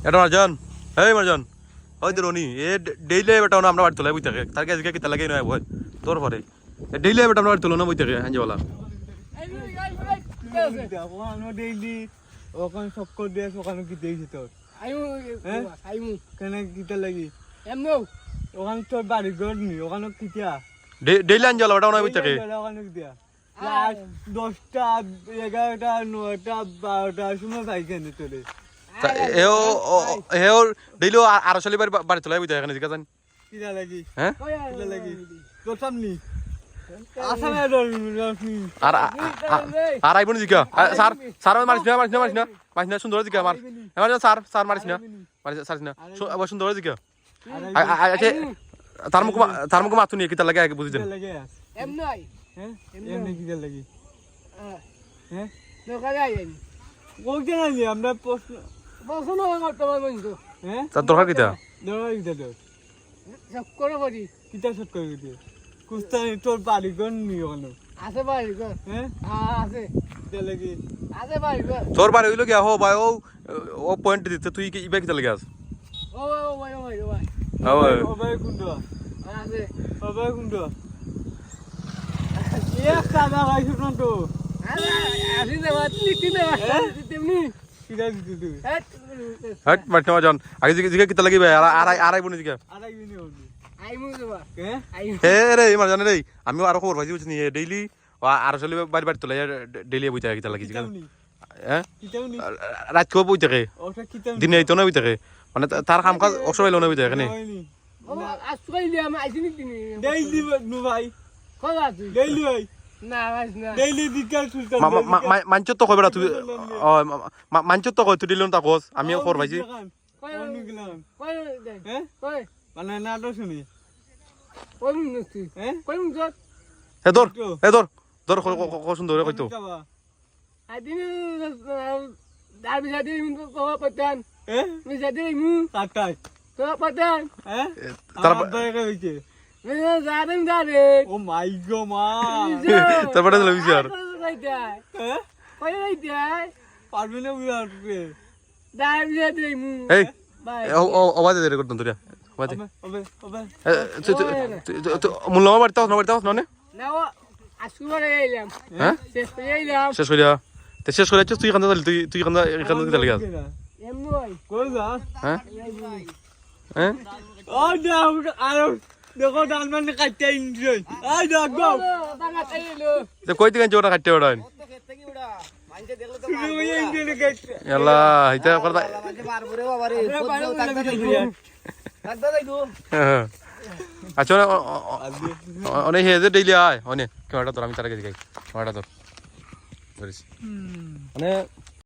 এটা মারজন এই মারজন ওই তো রনি এ ডেইলি বেটা না আমরা বাড়ি তোলাই বই থাকে তার কাছে কিতা লাগে নয় বই তোর পরে ডেইলি বেটা আমরা বাড়ি তোলো না বই থাকে হাঞ্জিওয়ালা ওখানে ডেইলি ওখানে চক্কর দিয়ে ওখানে কি দিয়েছি তোর? কেন কিতা লাগি ওখানে তোর বাড়ি ঘর নি ওখানে কিতা ডেইলি হাঞ্জিওয়ালা বেটা না বই থাকে। ওখানে কিতা দশটা এগারোটা নয়টা বারোটার সময় পাইছে না তোরে এও এও ডেইলি আর চলি বাড়ি বাড়ি তোলাই থাকে এখানে জিজ্ঞাসা কিতা লাগি? হ্যাঁ? কিতা লাগি? তোর সামনি? আর আইবনি জিকা স্যার স্যার মারিস না মারিস না মারিস না। মারিস না সুন্দর জিকা মার। এবার স্যার স্যার মারিস না। মারিস সারিস না। সুন্দর জিকা আচ্ছা তার মুখ তার মুখ মাতুনি কিতা লাগে আগে বুঝি দেন। লাগে হ্যাঁ? এমনি কিতা লাগি? হ্যাঁ? আমরা প্রশ্ন তার দরকার কিতা দরকার কিতা তোর কিতা সট করে দিতে কুস্তানি তোর বাড়ি ঘর নি ওখানে হ্যাঁ কিতা লাগি তোর বাড়ি হইল গিয়া হো ভাই ও ও পয়েন্ট দিতে তুই কি ইবা কিতা লাগে আস ওবাই কুন্ড ওবাই কুন্ড এক সাদা খাইছো না তো কিতা দিতে তুই হট। মারিস না জন। আগে জিকা জিকা কিতা লাগিবে আর আর আর আইবনি জিকা। আর আইবি নি ওনি হ্যাঁ হে? রে মার জানে রে আমিও আরও খবর পাইছি বুঝনি ডেইলি আর চলি বাড়ি বাড়ি তোলাই ডেইলি বই থাকে কিতা লাগি জিকা। কিতাউনি হ্যাঁ রাত কেউ বই থাকে। দিনে আইতো না বই থাকে। মানে তার কাম কাজ অসবাই লোনা বই থাকে নে? ডেইলি নু ভাই। ডেইলি ভাই ডেইলি সুলতান মাঞ্চত তো কই বেড়া তুই মাঞ্চত তো কই তুই দিলন তা কস আমিও খবর পাইছি। হ্যাঁ? মানে না তো শুনি হ্যাঁ? হে ধর হে ধর ধর ক সুন্দর কই তো হ্যাঁ? কাটাই হ্যাঁ? তার বাইরে হইছে ও মাই গো মা তারপরে দিল বিচার হ্যাঁ পারবি না বুঝা উঠবে এই অবাজ দে রেকর্ড তোর অবাজ ওবে ওবে মূল্য বাড়িতে হস না বাড়িতে হস না হ্যাঁ শেষ করে শেষ তে শেষ তুই কান্দা তুই তুই কান্দা কান্দা দিতে লাগে এমনি কই যা হ্যাঁ হ্যাঁ ও দাও আরও দেখো ডান মানে কাটতে ইনজয় আই দেখো। টাকা চাইলো কই দিকে জোড়া কাটতে ওড়ান শুরু হয়ে করতা আচ্ছা অনেক হেজে ডেইলি আয়। অনেক কেমনটা তোর আমি তার কাছে যাই। কেমনটা তোর মানে